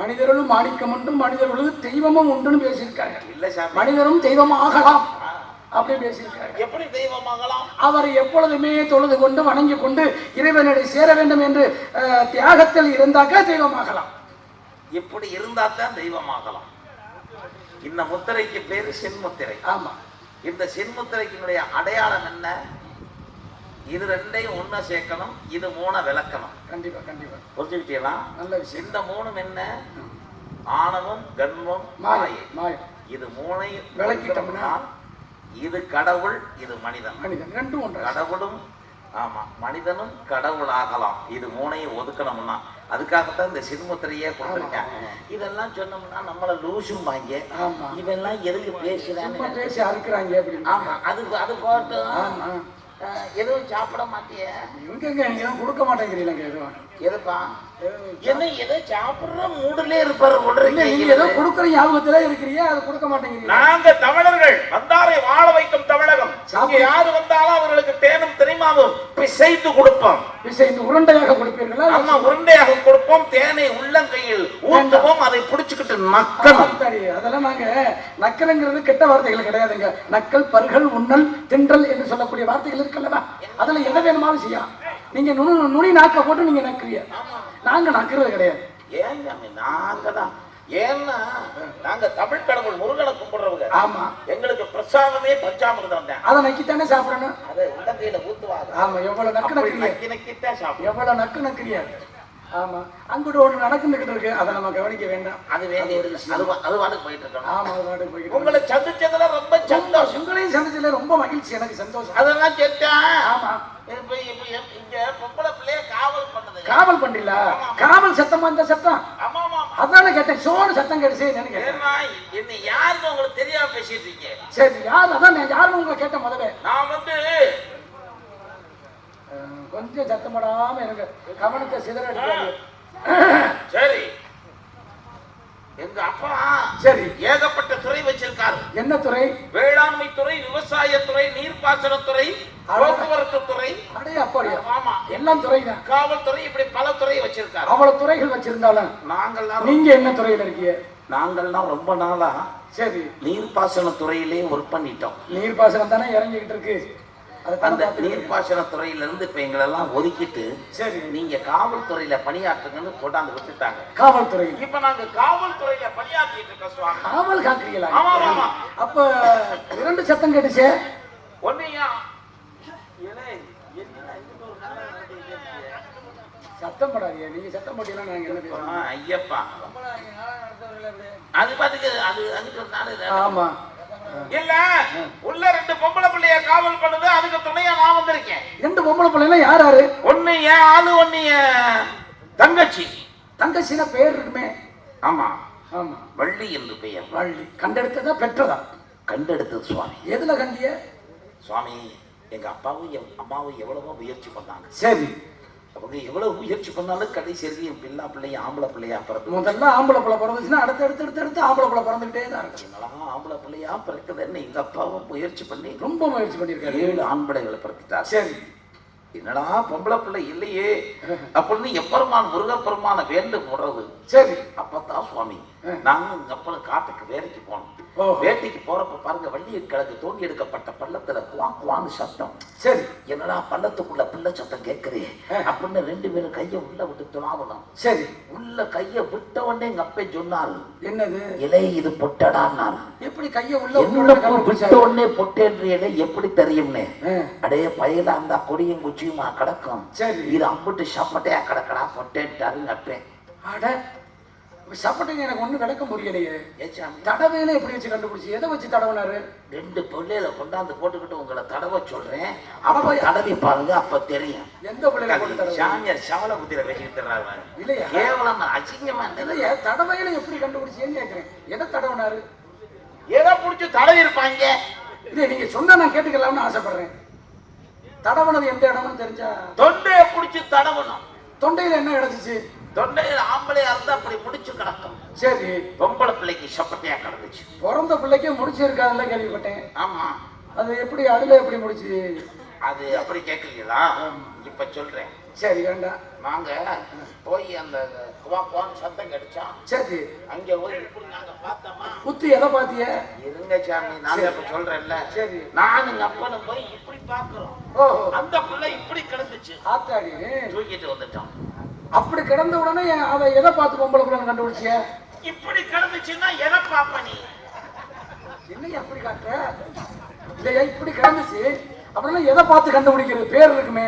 மனிதர்களும் மாணிக்கம் உண்டு மனிதர்களுக்கு தெய்வமும் உண்டுன்னு பேசியிருக்காங்க. இல்ல சாமி. மனிதரும் தெய்வம் ஆகலாம் அப்படி பேசியிருக்காங்க. எப்படி தெய்வமாகலாம்? அவர் எப்பொழுதுமே தொழுது கொண்டு வணங்கி கொண்டு இறைவனடை சேர வேண்டும் என்று தியாகத்தில் இருந்தாக்க தெய்வமாகலாம். இப்படி இருந்தா தான் தெய்வமாகலாம்? இந்த முத்திரைக்கு பேரு சென்முத்திரை. ஆமா. இந்த சென்முத்திரைக்கினுடைய அடையாளம் என்ன? இது ரெண்டையும் ஒண்ணா சேர்க்கணும் இது மூணை விளக்கணும். கண்டிப்பா கண்டிப்பா. புரிஞ்சுக்கிட்டீங்களா? நல்ல விஷயம். இந்த மூணும் என்ன? ஆணவம் கண்மம் மாயை மாயம் இது மூணையும் விளக்கிட்டோம்னா? இது கடவுள் இது மனிதன். மனிதன். ரெண்டும் ஒன்றா. கடவுளும் ஆமா மனிதனும் கடவுளாகலாம். இது மூணையும் ஒதுக்கணும்னா. அதுக்காகத்தான் இந்த சிறுமுத்திரையே கொடுத்துருக்கேன். இதெல்லாம் சொன்னோம்னா நம்மள லூசும் வாங்க. இதெல்லாம் எதுக்கு பேசுறான்னு பேசி அறுக்குறாங்க ஆமா அது அது போட்டும் எதுவும் சாப்பிட மாட்டிய? எங்கெங்க நீங்க கொடுக்க மாட்டேங்கிறீங்க எதுவும். எதுப்பா? என்ன ஏதோ சாப்பிடுற மூடுல இருப்பாரு இல்ல நீங்க ஏதோ உடனே கொடுக்குற ஞாபகத்துல இருக்கிறீங்க அதை கொடுக்க மாட்டேங்கிறீங்க. நாங்க தமிழர்கள் வந்தாரை வாழ வைக்கும் தமிழகம். இங்க யாரு வந்தாலும் அவர்களுக்கு தேனும் தெரியுமாவும் பிசைத்து கொடுப்போம். இந்த உருண்டையாக கொடுப்பீர்களா? நம்ம உருண்டையாக கொடுப்போம் தேனை உள்ளங்கையில் ஊற்றுவோம் அதை புடிச்சுக்கிட்டு நக்கணும். சரி. அதெல்லாம் நாங்க நக்கலுங்கிறது கெட்ட வார்த்தைகள் கிடையாதுங்க. நக்கல் பல்கள் உண்ணல் தின்றல் என்று சொல்லக்கூடிய வார்த்தைகள் இருக்குல்லவா? அதுல எதை வேணுமாலும் செய்யலாம். நீங்க நுனி நுனி நாக்க போட்டு நீங்க நக்குறீங்க நாங்க நக்குறது கிடையாது. ஏன் நாங்க தான் ஏன்னா நாங்க தமிழ் கடவுள் முருகனை கும்பிடுறவங்க. ஆமா. எங்களுக்கு பிரசாதமே பஞ்சாமிர்தம் தான் அதை நக்கித்தானே சாப்பிடணும். அதை உள்ளங்கையில ஊத்துவாங்க. ஆமா எவ்வளவு நக்கு நக்கி நக்கித்தான் சாப்பிடும் எவ்வளவு நக்கு நக்குறியா. ஆமா. அங்கிட்டு ஒண்ணு நடந்துகிட்டு இருக்கு. அதை நம்ம கவனிக்க வேண்டாம். அது வேண்டியது இல்லை. அது அது வாட்டுக்கு போயிட்டு இருக்கணும். ஆமா அது பாட்டுக்கு போய்கிட்டு இருக்கு. உங்களை சந்திச்சதுல ரொம்ப சந்தோஷம். உங்களையும் சந்திச்சதுல ரொம்ப மகிழ்ச்சி எனக்கு சந்தோஷம். அதெல்லாம் செத்தேன் ஆமா. இங்க பொம்பளை பிள்ளைய காவல் பண்ணுது. காவல் பண்ணல காவல் சத்தமா இந்த சத்தம். ஆமா. அதானே கேட்டேன் சோடு சத்தம் கேட்டேன். ஏன்னா என்ன யாருன்னு உங்களுக்கு தெரியாம பேசிட்டு இருக்கீங்க? சரி யார் அதான் நான் யாருன்னு உங்களை கேட்ட முதல்ல. நான் வந்து கொஞ்சம் சத்தப்படாம எனக்கு கவனத்தை சிதற சரி. எங்க அப்பா சரி. ஏகப்பட்ட துறை வச்சிருக்காரு. என்ன துறை? வேளாண்மை துறை விவசாய துறை நீர்ப்பாசனத்துறை போக்குவரத்து துறை அடைய அப்படியா. ஆமா. எல்லாம் துறை தான் காவல்துறை இப்படி பல துறை வச்சிருக்காரு. அவ்வளவு துறைகள் வச்சிருந்தாலும் நாங்கள்லாம் நீங்க என்ன துறையில இருக்கீங்க? நாங்கள்லாம் ரொம்ப நாளா சரி. நீர்ப்பாசன துறையிலே ஒர்க் பண்ணிட்டோம். நீர்ப்பாசனம் தானே இறங்கிக்கிட்டு இருக்கு. அந்த. நீர்ப்பாசன துறையில இருந்து இப்ப எங்களெல்லாம் ஒதுக்கிட்டு சரி. நீங்க காவல்துறையில பணியாற்றுங்கன்னு கொண்டாந்து விட்டுட்டாங்க. காவல்துறை இப்ப நாங்க காவல்துறையில பணியாற்றிட்டு இருக்கோம் காவல் காக்குறீங்களா? ஆமா, ஆமா. அப்ப இரண்டு சத்தம் கேட்டுச்சே. ஒன்னையா சத்தம் போடாதீங்க நீங்க சத்தம் போட்டீங்கன்னா நாங்க என்ன பேசுவோம்? ஐயப்பா. அது பாத்துக்கு அது அதுக்கு ஆமா. இல்ல உள்ள ரெண்டு பொம்பளை பிள்ளைய காவல் பண்ணுது அதுக்கு துணையா நான் வந்திருக்கேன். ரெண்டு பொம்பளை பிள்ளைல யார் யாரு? ஒண்ணு என் ஆளு ஒண்ணு தங்கச்சி. தங்கச்சின பேர் இருக்குமே. ஆமா. ஆமா. வள்ளி என்று பெயர். வள்ளி. கண்டெடுத்ததா பெற்றதா? கண்டெடுத்தது சுவாமி. எதுல கண்டிய? சுவாமி எங்க அப்பாவும் என் அம்மாவும் எவ்வளவோ முயற்சி பண்ணாங்க. சரி. அவங்க எவ்வளவு முயற்சி பண்ணாலும் கடைசி வரைக்கும் பிள்ளை பிள்ளைய ஆம்பளை பிள்ளையா பிறகு முதல்ல ஆம்பளை பிள்ளை பிறந்துச்சுன்னா அடுத்து அடுத்து அடுத்து அடுத்து ஆம்பளை பிள்ளை பிறந்துகிட்டே தான் இருக்கு என்னடா ஆம்பளை பிள்ளையா பிறக்குதுன்னு எங்க அப்பாவும் முயற்சி பண்ணி ரொம்ப முயற்சி பண்ணியிருக்காரு. ஏழு ஆண் பிள்ளைகளை பிறப்பிட்டார் சரி. என்னடா பொம்பளை பிள்ளை இல்லையே. அப்படின்னு எப்பெருமான் முருகப்பெருமான வேண்டு போடுறது சரி. அப்பதான் சுவாமி நாங்க உங்க அப்பா காட்டுக்கு வேலைக்கு போனோம். வேட்டைக்கு போறப்ப பாருங்க வள்ளிய கிழக்கு தோண்டி எடுக்கப்பட்ட பள்ளத்துல குவா குவான்னு சத்தம் சரி. என்னடா பள்ளத்துக்குள்ள பிள்ளை சத்தம் கேட்கிறே அப்படின்னு ரெண்டு பேரும் கைய உள்ள விட்டு துளாவணும் சரி. உள்ள கைய விட்ட உடனே எங்க அப்பே சொன்னாரு என்னது? இலை இது பொட்டடான்னாரு. எப்படி கைய உள்ள விட்ட உடனே பொட்டேன்ற இலை எப்படி தெரியும்னே? அடைய பயில அந்த கொடியும் குச்சியுமா கிடக்கும்? சரி. இது அம்பிட்டு சப்பட்டையா கிடக்கடா பொட்டேன்ட்டாரு நப்பேன் அட சப்பட்டைங்க எனக்கு ஒண்ணும் விளக்க முடியலையே. ஏச்சாமி தடவையில எப்படி வச்சு கண்டுபிடிச்சு? எதை வச்சு தடவினாரு? ரெண்டு பிள்ளையில கொண்டாந்து போட்டுக்கிட்டு உங்களை தடவை சொல்றேன். அப்ப தடவி பாருங்க அப்ப தெரியும். எந்த போட்டு தடவை சாமியார் சவல புத்திர வச்சுக்கிட்டு இல்லையா? கேவலமா அசிங்கமா இல்லையா? தடவையில எப்படி கண்டுபிடிச்சேன்னு கேக்குறேன்? எதை தடவினாரு? எதை புடிச்சு தடவி இருப்பாங்க இல்ல நீங்க சொன்னா நான் கேட்டுக்கலாம்னு ஆசைப்படுறேன். தடவனது எந்த இடம்னு தெரிஞ்சா? தொண்டையை புடிச்சு தடவணும். தொண்டையில என்ன கிடைச்சிச்சு? தொண்டையில ஆம்பளையா இருந்தா அப்படி முடிச்சு கிடக்கும். சரி. பொம்பளை பிள்ளைக்கு சப்பட்டையா கிடந்துச்சு. பிறந்த பிள்ளைக்கே முடிச்சு இருக்காதுல்ல கேள்விப்பட்டேன். ஆமா. அது எப்படி அதுல எப்படி முடிச்சு? அது அப்படி கேக்குறீங்களா இப்ப சொல்றேன். சரி வேண்டாம் நாங்க போய் அந்த குவா குவான்னு சத்தம் கிடைச்சோம் சரி. அங்க போய் நாங்க பார்த்தோமா? குத்து எதை பாத்திய இருங்க சாமி நான் இப்ப சொல்றேன்ல. சரி. நானும் அப்பனும் போய் இப்படி பாக்குறோம் அந்த பிள்ளை இப்படி கிடந்துச்சு. ஆத்தாடி. தூக்கிட்டு வந்துட்டோம். அப்படி கிடந்த உடனே அதை எதை பார்த்து பொம்பளை பிள்ளை கண்டுபிடிச்சிய இப்படி கிடந்துச்சுன்னா எதை பாப்ப நீ? என்னைய அப்படி காட்டுற? இல்லையா இப்படி கிடந்துச்சு. அப்படின்னா எதை பார்த்து கண்டுபிடிக்கிறது? பேர் இருக்குமே.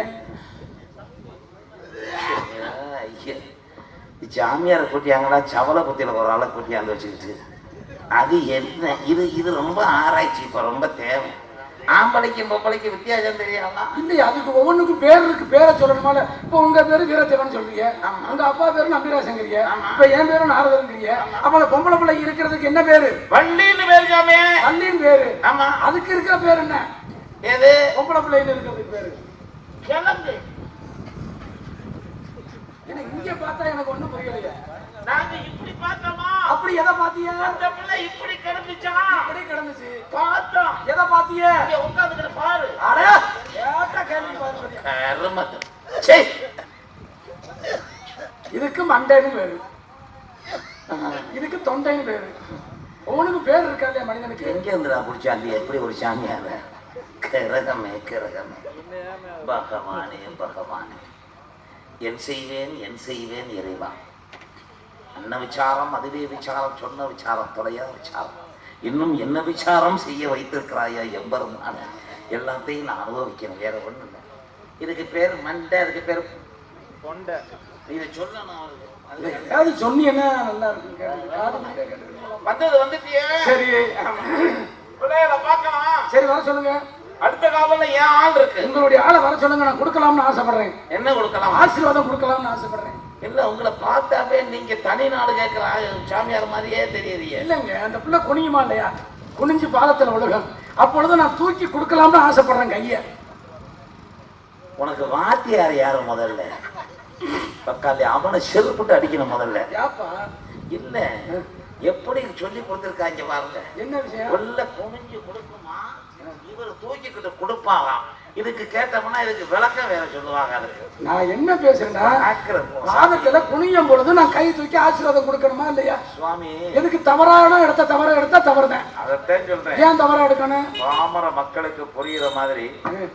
ஜாமியாரை கூட்டியாங்களா சவலை குத்தியில ஒரு ஆளை கூட்டியாந்து வச்சுக்கிட்டு அது என்ன? இது இது ரொம்ப ஆராய்ச்சி இப்ப ரொம்ப தேவை. ஆம்பளைக்கும் பொம்பளைக்கும் வித்தியாசம் தெரியாதா? இல்லையா அதுக்கு ஒவ்வொன்றுக்கும் பேர் இருக்கு. பேரை சொல்லணுமால இப்போ உங்க பேரு வீரத்தேவன் சொல்றீங்க. உங்க அப்பா பேரு நம்பிராசங்கிறீங்க இப்ப என் பேரு நாரதங்கிறீங்க அப்ப அந்த பொம்பளை பிள்ளை இருக்கிறதுக்கு என்ன பேரு? வள்ளின்னு பேரு சாமி. அள்ளின் பேரு. ஆமா. அதுக்கு இருக்கிற பேர் என்ன? எது? பொம்பளை பிள்ளைன்னு இருக்கிறதுக்கு பேரு. கிழங்கு. இங்க பார்த்தா எனக்கு ஒண்ணும் புரியலையே. நாங்க இப்படி பார்த்தோமா? அப்படி எதை பாத்திய அந்த பிள்ளை இப்படி கிடந்துச்சா? அப்படி கிடந்துச்சு. பார்த்தோம். எதை பாத்திய இங்க உட்காந்துக்கிற பாரு. அட கேட்ட கேள்வி பாருங்க கருமத்து. சே இதுக்கு மண்டைன்னு பேரு. இதுக்கு தொண்டைன்னு பேரு. ஒவ்வொன்றுக்கு பேர் இருக்கா இல்லையா மனிதனுக்கு? எங்க இருந்துடா பிடிச்சாந்து எப்படி ஒரு சாமியார கிரகமே கிரகமே. பகவானே பகவானே. என் செய்வேன் என் செய்வேன் இறைவா. அன்ன விசாரம் அதுவே விசாரம் சொன்ன விசாரம் தொலையா விசாரம். இன்னும் என்ன விசாரம் செய்ய வைத்திருக்கிறாயா எம்பெருமான? எல்லாத்தையும் நான் அனுபவிக்கணும் வேற ஒண்ணும் இல்லை. இதுக்கு பேர் மண்டை அதுக்கு பேர் கொண்டை. இதை சொல்லணும் ஏதாவது சொன்னீங்கன்னா நல்லா கேட்டுக்கலாம். வந்தது வந்துட்டியே. சரி. பிள்ளைகளை பார்க்கலாம். சரி வர சொல்லுங்க. அடுத்த காவல்ல ஏன் ஆள் இருக்கு. உங்களுடைய ஆளை வர சொல்லுங்க நான் கொடுக்கலாம்னு ஆசைப்படுறேன். என்ன கொடுக்கலாம்? ஆசீர்வாதம் கொடுக்கலாம்னு ஆசைப்படுறேன். இல்ல உங்களை பார்த்தாவே நீங்க தனி நாடு கேட்கிற சாமியார் மாதிரியே தெரியறியே இல்லைங்க அந்த பிள்ளை குனியுமா இல்லையா? குனிஞ்சு பாதத்துல ஒழுகும் அப்பொழுது நான் தூக்கி கொடுக்கலாம்னு ஆசைப்படுறேன் கையை. உனக்கு வாத்தியார் யாரு முதல்ல? பக்காளி அவனை செருப்புட்டு அடிக்கணும் முதல்ல. இல்ல எப்படி சொல்லி கொடுத்துருக்காங்க பாருங்க. என்ன விஷயம்? உள்ள குனிஞ்சு கொடுக்குமா? இவர் தூக்கிக்கிட்டு கொடுப்பாராம் இதுக்கு கேட்டோம்னா இதுக்கு விளக்கம் வேற சொல்லுவாங்க அதுக்கு. நான் என்ன பேசுறேன்னா. பாதத்துல குனியும் பொழுது நான் கை தூக்கி ஆசீர்வாதம் கொடுக்கணுமா இல்லையா? சுவாமி. எதுக்கு தவறான இடத்த தவற எடுத்தா தவறுதான். அதைத்தான் சொல்றேன். ஏன் தவறா எடுக்கணும்? பாமர மக்களுக்கு புரியுற மாதிரி ம்,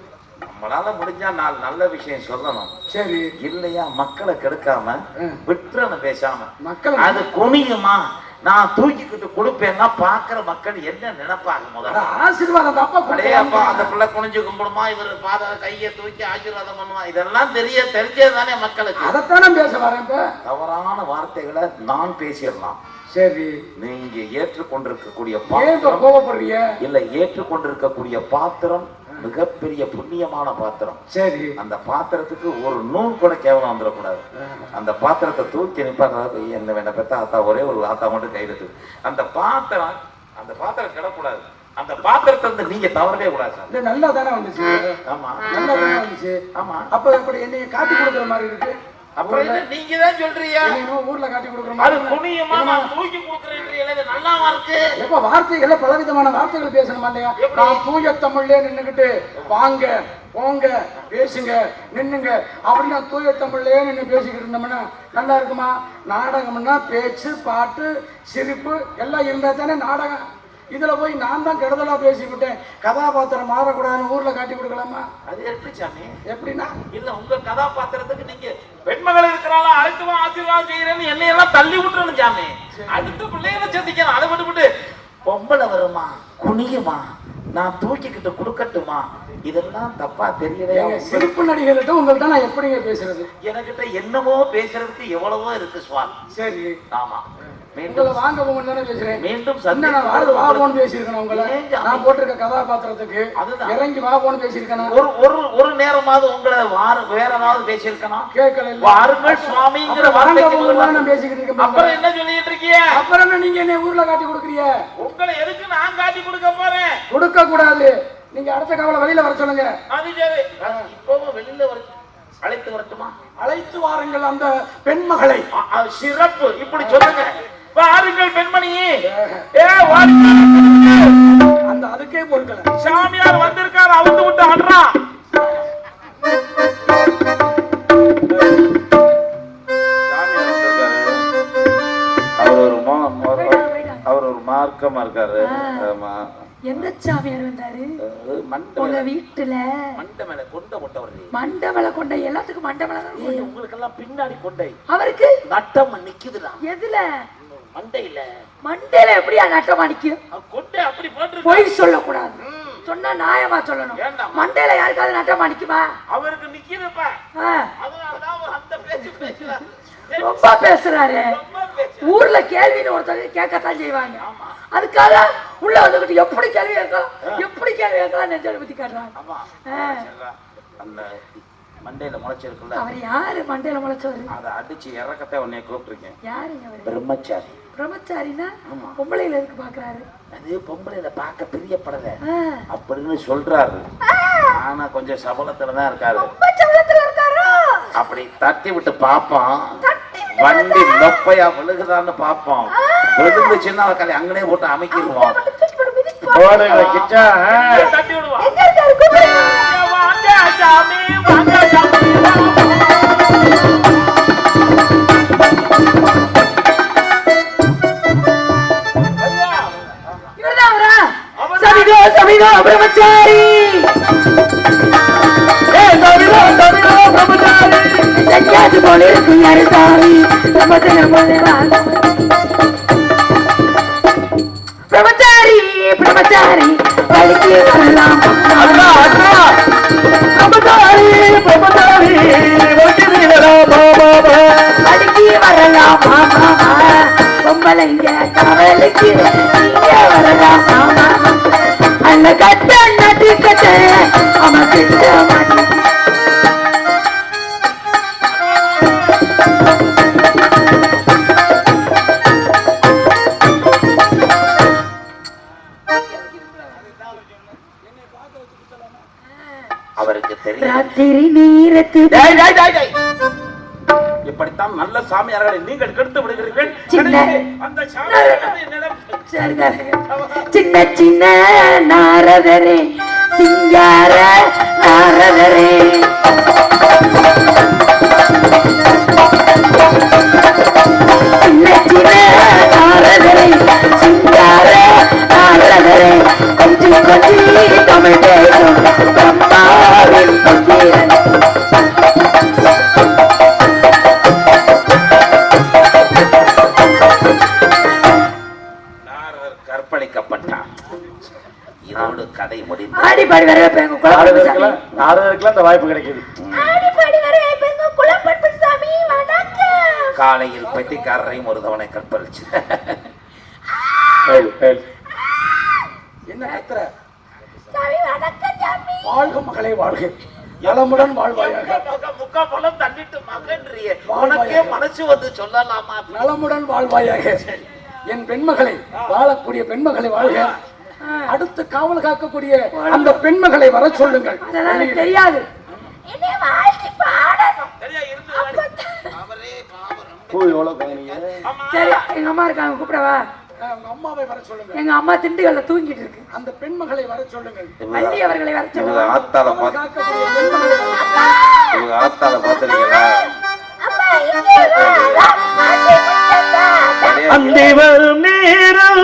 நம்மளால முடிஞ்சா நாலு நல்ல விஷயம் சொல்லணும். சரி. இல்லையா மக்களை கெடுக்காம ம். விட்டுறணும் பேசாம. மக்கள் அது குனியுமா? நான் தூக்கிக்கிட்டு கொடுப்பேன்னா பாக்குற மக்கள் என்ன நினைப்பாங்க முதல்ல? ஆசீர்வாதம் தப்பா அடையப்பா அந்த பிள்ளை குனிஞ்சு கும்பிடுமா இவர் பாத கையை தூக்கி ஆசீர்வாதம் பண்ணுமா? இதெல்லாம் தெரிய தெரிஞ்சது தானே மக்களுக்கு. அதைத்தான் பேச வரேன் தவறான வார்த்தைகளை நான் பேசிடலாம். சரி. நீங்க ஏற்றுக்கொண்டிருக்கக்கூடிய பாத்திரம் இல்ல ஏற்றுக்கொண்டிருக்கக்கூடிய பாத்திரம் மிகப்பெரிய புண்ணியமான பாத்திரம். சரி. அந்த பாத்திரத்துக்கு ஒரு நூல் கூட கேவலம் வந்துடக்கூடாது. அந்த பாத்திரத்தை தூக்கி நிப்பாங்க என்ன வேணா பெத்த ஆத்தா ஒரே ஒரு ஆத்தா மட்டும் கையெழுத்து அந்த பாத்திரம் அந்த பாத்திரம் கிடக்கூடாது. அந்த பாத்திரத்தை வந்து நீங்க தவறவே கூடாது சார். நல்லா தானே வந்துச்சு? ஆமா. நல்லா தானே வந்துச்சு? ஆமா. அப்ப இப்படி என்னைய காட்டி கொடுக்குற மாதிரி இருக்கு? அப்புறம் நீங்க தான் இன்னும் ஊர்ல காட்டி கொடுக்குற அது புண்ணியமா நான் தூக்கி கொடுக்குறேன் நல்லாவா இருக்கு எப்ப வார்த்தைகளை பலவிதமான வார்த்தைகள் பேசணுமா இல்லையா நான் தூய தமிழ்ல நின்னுகிட்டு வாங்க போங்க பேசுங்க நின்னுங்க அப்படி நான் தூய தமிழ்லயே நின்று பேசிக்கிட்டு இருந்தோம்னா நல்லா இருக்குமா? நாடகம்னா பேச்சு பாட்டு சிரிப்பு எல்லாம் இருந்தா தானே நாடகம். இதுல போய் நான் தான் கெடுதலா பேசிவிட்டேன் கதாபாத்திரம் மாறக்கூடாதுன்னு ஊர்ல காட்டி கொடுக்கலாமா? அது எப்படி சாமி? எப்படின்னா? இல்ல உங்க கதாபாத்திரத்துக்கு நீங்க பெண்மகள் இருக்கிறாளா அழைத்து வா ஆசீர்வாதம் செய்யறேன்னு என்னையெல்லாம் தள்ளி விட்டுறணும் சாமி. அடுத்த பிள்ளைகளை சந்திக்கணும் அதை விட்டுவிட்டு பொம்பளை வருமா குனியுமா நான் தூக்கிக்கிட்டு கொடுக்கட்டுமா? இதெல்லாம் தப்பா தெரியலையா? சிரிப்பு நடிகர்கிட்ட உங்கள்கிட்ட நான் எப்படிங்க பேசுறது? எனக்கிட்ட என்னவோ பேசுறதுக்கு எவ்வளவோ இருக்கு சுவாமி. சரி. ஆமா. உங்களை மீண்டும் வாங்க போங்கன்னு தானே பேசுறேன். மீண்டும் என்ன நான் வாரு வா போன்னு பேசியிருக்கேன் உங்களை? நான் போட்டிருக்க கதாபாத்திரத்துக்கு. அதுதான். இறங்கி வா போன்னு பேசியிருக்கேன்? ஒரு ஒரு ஒரு நேரமாவது உங்களை வார வேற ஏதாவது பேசியிருக்கணும் கேட்கல. வாருங்கள் சுவாமிங்கிற வார்த்தைக்கு போங்கன்னு பதிலா- நான் பேசிக்கிட்டு இருக்கேன் அப்புறம் என்ன சொல்லிட்டு இருக்கீங்க? அப்புறம் என்ன நீங்க என்ன ஊர்ல காட்டி கொடுக்குறீங்க? உங்களை எதுக்கு நான் காட்டி கொடுக்க போறேன்? கொடுக்க கூடாது. நீங்க அடுத்த கவலை வெளியில வர சொல்லுங்க. அது சரி. இப்பவும் வெளியில வர அழைத்து வரட்டுமா? அழைத்து வாருங்கள் அந்த பெண்மகளை. சிறப்பு. இப்படி சொல்லுங்க. பாருங்கள் பெண்மணியே ஏ அந்த அதுக்கே பொருட்கள் சாமியார் வந்திருக்காரு அவுத்து விட்டு ஆடுறா அவர் ஒரு மார்க்கமா இருக்காரு. ஆமா. என்ன சாமியார் வந்தாரு? உங்க வீட்டுல. மண்டமேல கொண்ட கொண்டவர் மண்டமேல கொண்டை எல்லாத்துக்கும் மண்டமேல உங்களுக்கு எல்லாம் பின்னாடி கொண்டை. அவருக்கு? நட்டம் நிக்குதுடா. எதுல? மண்டையில. மண்டையில எப்படியா நட்டமா நிக்கும் அப்படி போட்டு பொய் சொல்லக்கூடாது. சொன்னா நியாயமா சொல்லணும்? மண்டையில யாருக்காவது நட்டமா நிக்குமா? அவருக்கு நிக்கிறப்ப ரொம்ப பேசுறாரு. ஊர்ல கேள்வின்னு ஒருத்தர் கேட்கத்தான் செய்வாங்க. அதுக்காக உள்ள வந்துகிட்டு எப்படி கேள்வி கேட்கலாம்? எப்படி கேள்வி கேட்கலாம் நெஞ்சல் பத்தி காட்டுறாங்க. மண்டையில முளைச்சிருக்குல்ல? அவர் யாரு மண்டையில முளைச்சவரு? அதை அடிச்சு இறக்கத்தான் உன்னைய கூப்பிட்டுருக்கேன். யாருங்க அவரு? பிரம்மச்சாரி. பிரம்மச்சாரினா பொம்பளையில எதுக்கு பாக்குறாரு? அது பொம்பளையில பார்க்க பிரியப்படல. அப்படின்னு சொல்றாரு. ஆனா கொஞ்சம் சபலத்துல தான் இருக்காரு? அப்படி தட்டி விட்டு பார்ப்போம் வண்டி நொப்பையா விழுகுதான்னு பார்ப்போம் விழுந்துச்சுன்னா கலை அங்கனே போட்டு அமைக்கிடுவோம் தட்டி விடுவோம் பிரம்மச்சாரி. சன்னியாசி போல இருக்கு யாரு சாமி? நம்ம பிரம்மச்சாரி பிரம்மச்சாரி வலிக்கு வரலாம். பொம்பளைங்க கவலைக்கு நீங்க வரலாம் அந்த கட்ட நட்டு கட்ட அவன் அவருக்கு தெரியும். ராத்திரி நேரத்து இப்படித்தான் நல்ல சாமியார்களை நீங்கள் கெடுத்து விடுகிறீர்கள் அந்த. சின்ன சின்ன நாரதரே சிங்கார நாரதரே நாரதருக்குலாம் இந்த வாய்ப்பு கிடைக்குது. காலையில் பெட்டிக்காரரையும் ஒரு தவணை கற்பழிச்சு. என்ன கத்துற வாழ்க மகளே வாழ்க. நலமுடன் வாழ்வாயாக. முக்கா பழம் தண்டிட்டு மகன்றியே. உனக்கே மனசு வந்து சொல்லலாமா? நலமுடன் வாழ்வாயாக. என் பெண்மகளை வாழக்கூடிய பெண்மகளை வாழ்க. அடுத்து காவல் காக்கக்கூடிய அந்த பெண்மகளை வர சொல்லுங்கள். தெரியாது? சரி எங்க அம்மா இருக்காங்க கூப்பிடவா அம்மாவை வர சொல்லுங்க எங்க அம்மா திண்டுகல்ல தூங்கிட்டு இருக்கு. அந்த பெண்மகளை வர சொல்லுங்கள். வள்ளி அவர்களை வர சொல்லுங்க. ஆத்தால ஆத்தால அந்தி வரும் நேரம்.